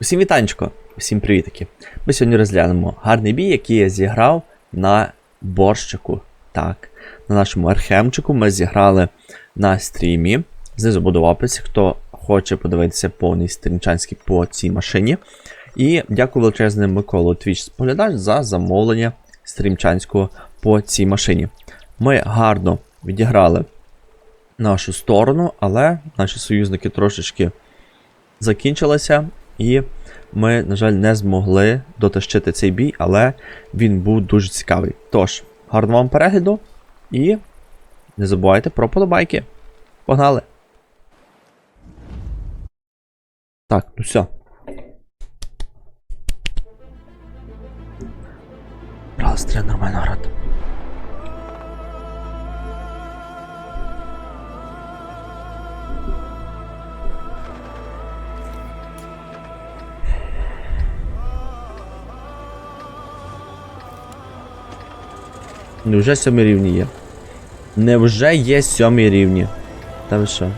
Усім вітанечко, усім привітки. Ми сьогодні розглянемо гарний бій, який я зіграв на борщику. Так, на нашому архемчику ми зіграли на стрімі. Знизу буде в описі, хто хоче подивитися повний стрімчанський по цій машині. І дякую величезним Миколу Твіч споглядач за замовлення стрімчанського по цій машині. Ми гарно відіграли нашу сторону, але наші союзники трошечки закінчилися, і ми, на жаль, не змогли дотащити цей бій, але він був дуже цікавий. Тож, гарного вам перегляду і не забувайте про подобайки. Погнали! Так, ну все. Раз, треба нормально грати. Невже сьомі рівні є? Невже є сьомі рівні? Та ви що?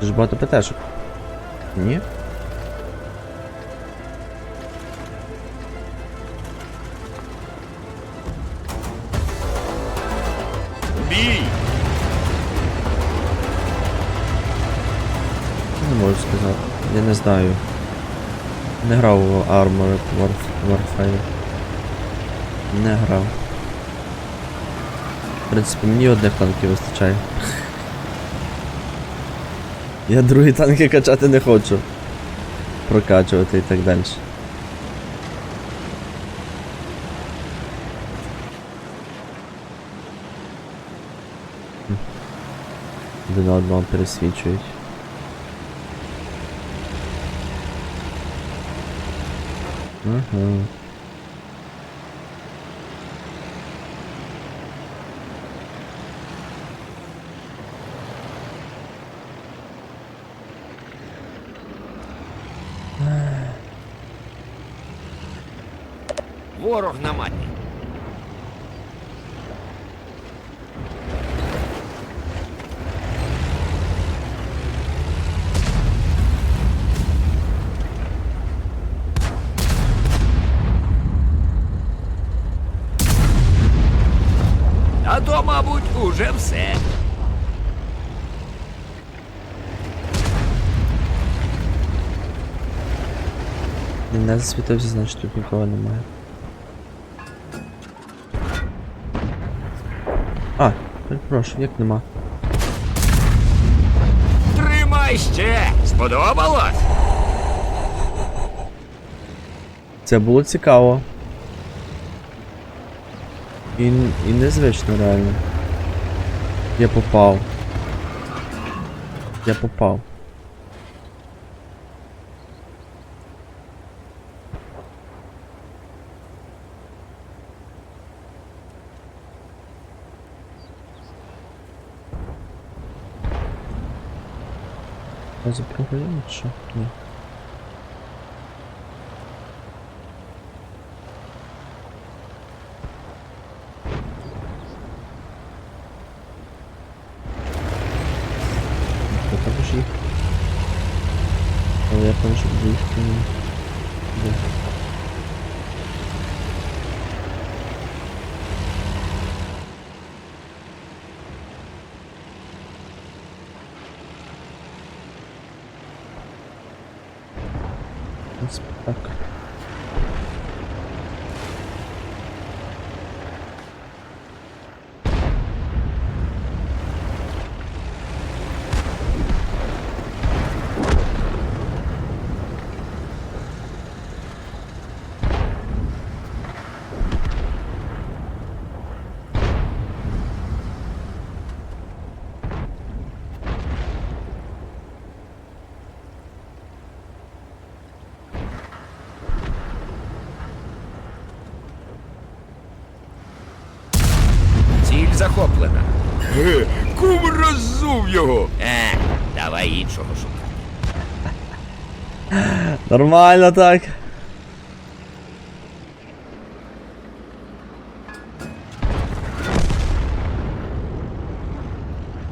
Дуже багато ПТшок. Ні? Бій! Не можу сказати. Я не знаю. Не грав у Armored Warf- Warfare. Не грав. В принципі, мені одних танків вистачає. Я другі танки качати не хочу. Прокачувати і так далі. Один на одного пересвічують. Ага. Ворог на маті. А то, мабуть, уже все. Він не засвітився, значить тут нікого немає. Перепрошую, як нема. Тримай ще! Сподобалось? Це було цікаво. І, і незвично реально. Я попав. Я попав. Запрограємо чи що? Ні. Я також їх. Але я певно, щоб доїхати не. Де? В Ціль захоплена. Ге, кум роззув його. Е, давай іншого шукати. Нормально так.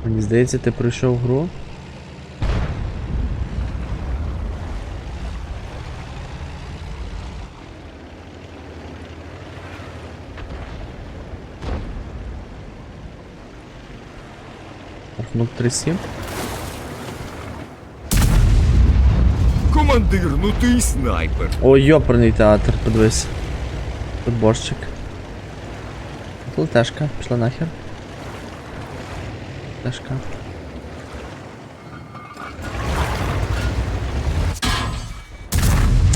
Мені здається, ти пройшов гру. Рахунок 3-7. Командир, ну ти й снайпер. О, йоперний театр, подивись. Тут борщик. Тут тешка, пішла нахер. Тешка.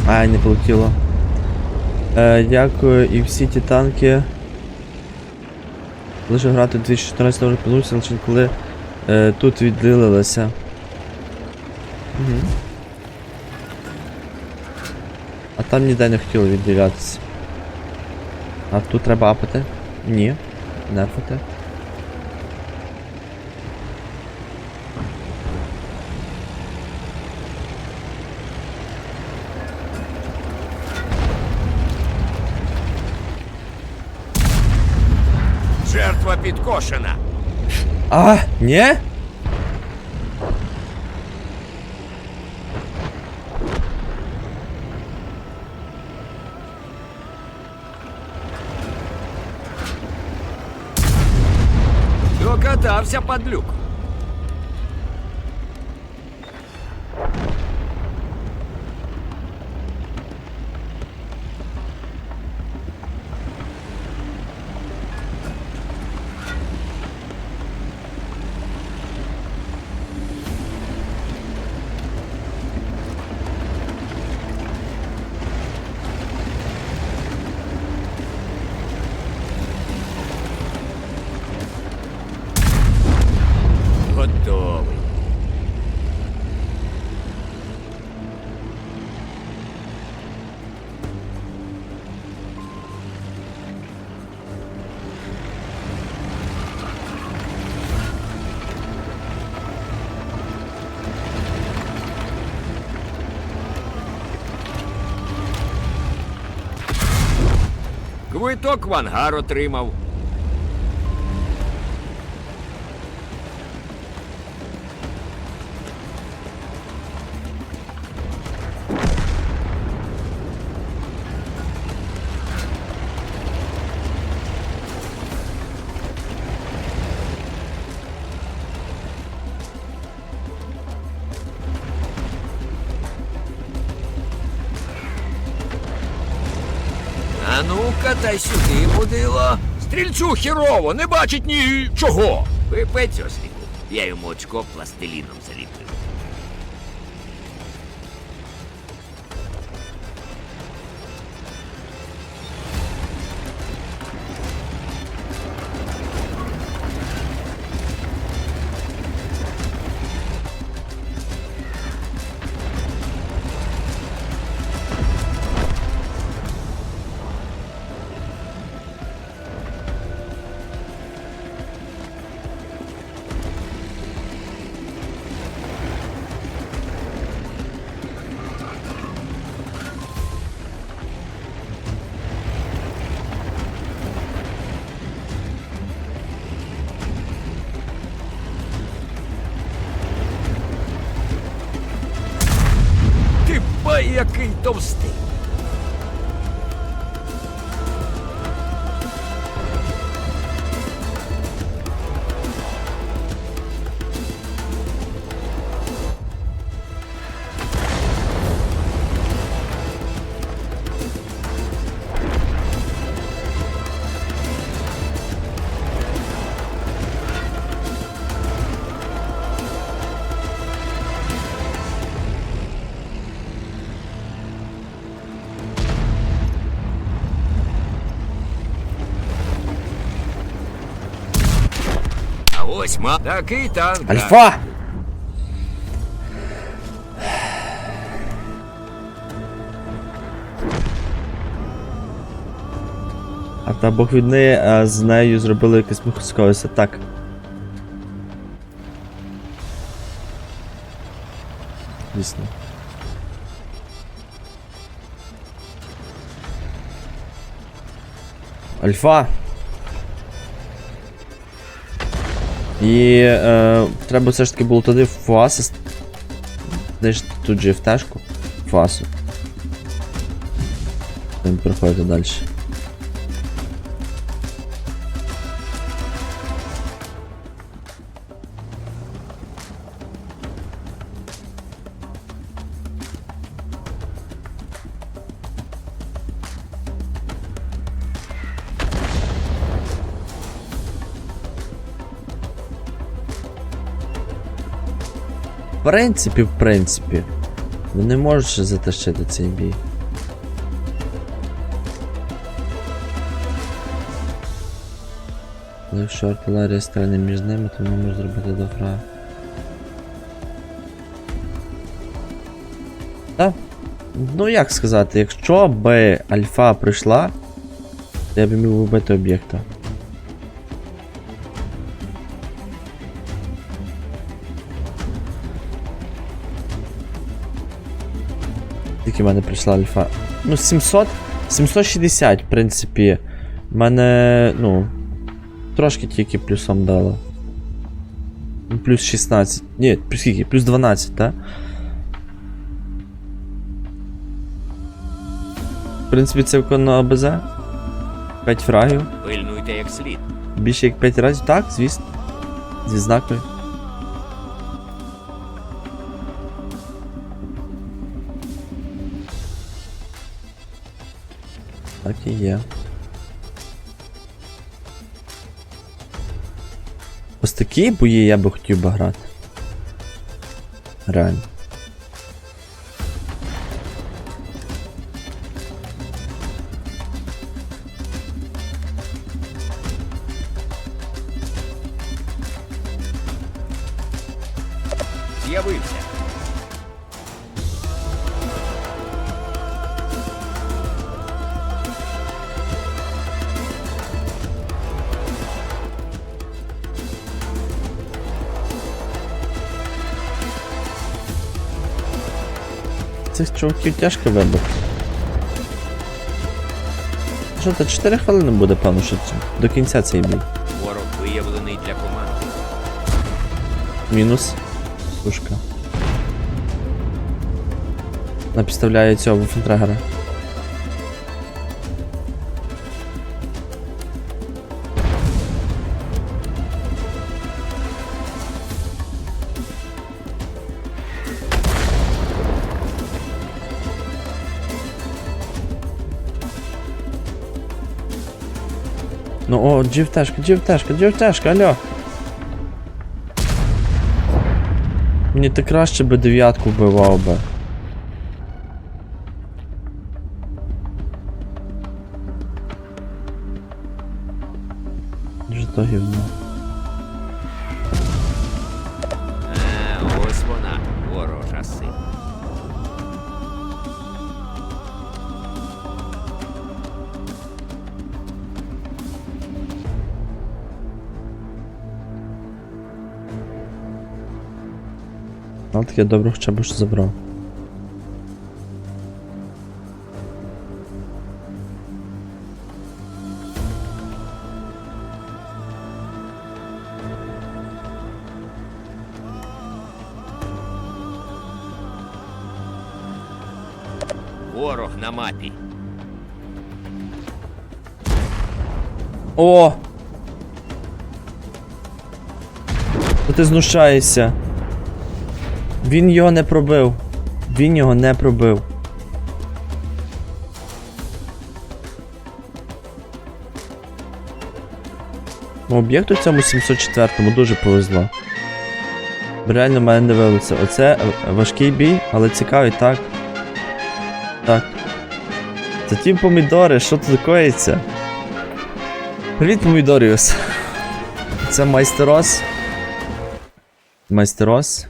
Ай, не полетіло. Е, дякую, і всі ті танки. Лише грати 2014 році повернувся, лише коли е, тут відділилися. Угу. А там ніде не хотіло відділятися. А тут треба апати? Ні. Нерфати. Жертва підкошена. А, ні? Докатався падлюк. Квиток в ангар отримав. Ну-ка, дай сюди, будило. Стрільцю хірово, не бачить нічого. Пипець осліку. Я йому очко пластиліном заліплю. Який товстий. А ось ма такий танк. Альфа! А та Бог війни а з нею зробили якесь міхосковість. Так. Звісно. Альфа! І е, треба все ж таки було туди фуаса. Де ж тут же в тежку? Фасу. Проходити далі. Принципі, в принципі, ви не можете затащити цей бій. Але якщо артилерія стане між ними, то вона може зробити до фрага. Так. Ну як сказати, якщо би альфа прийшла, то я б міг вбити об'єкта. Тільки в мене прийшла альфа. Ну, 700. 760, в принципі. Мене, ну. Трошки тільки плюсом дало. Ну, Плюс 16. Ні, плюс скільки? Плюс 12, так? В принципі, це виконано АБЗ. 5 фрагів. Пильнуйте як слід. Більше як 5 разів. Так, звісно. Зі знакою. І є. Ось такі бої я би хотів би грати. Реально. Цих чуваків тяжко вибити. Що, то 4 хвилини буде, певно, що до кінця цей бій. Ворог виявлений для команди. Мінус. Пушка. Напідставляє підставляє цього фентрегера. Ну о, джифтешка, джифтешка, джифтешка, алло. Мені ти краще би дев'ятку вбивав би. Дуже то гівно. А, ось вона, ворожа сила. Але таке добре хоча б що забрав. Ворог на мапі. О! Та ти знущаєшся. Він його не пробив. Він його не пробив. Ну, Об'єкту цьому 704-му дуже повезло. Реально в мене не вилиться. Оце важкий бій, але цікавий, так. Так. Це ті помідори, що тут коїться? Привіт, помідоріус. Це майстерос. Майстерос.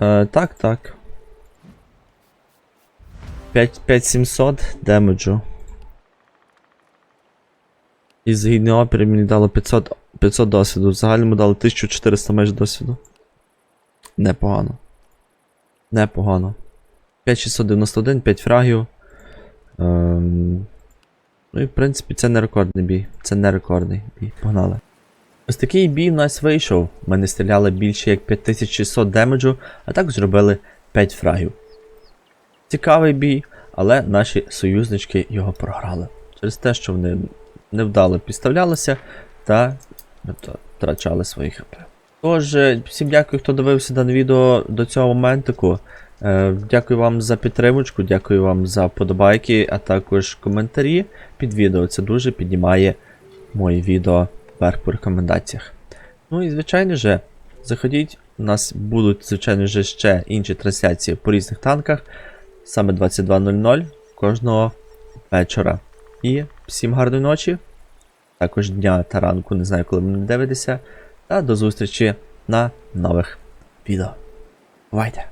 Е, так, так. 5700 демеджу. І згідний опір мені дало 500, 500 досвіду. В загальному дало 1400 майже досвіду. Непогано. Непогано. 5691, 5 фрагів. Ем... Ну і в принципі це не рекордний бій. Це не рекордний бій. Погнали. Ось такий бій в нас вийшов. Ми не стріляли більше як 5600 демеджу, а також зробили 5 фрагів. Цікавий бій, але наші союзнички його програли. Через те, що вони невдало підставлялися та втрачали свої хп. Тож, е, всім дякую, хто дивився дане відео до цього моментику. Е, Дякую вам за підтримочку, дякую вам за вподобайки, а також коментарі під відео. Це дуже піднімає мої відео вверх по рекомендаціях. Ну і звичайно же, заходіть У нас будуть, звичайно ж, ще інші трансляції по різних танках. Саме 22.00 кожного вечора. І всім гарної ночі. Також дня та ранку, не знаю, коли ви мене дивитеся. Та до зустрічі на нових відео. Бувайте!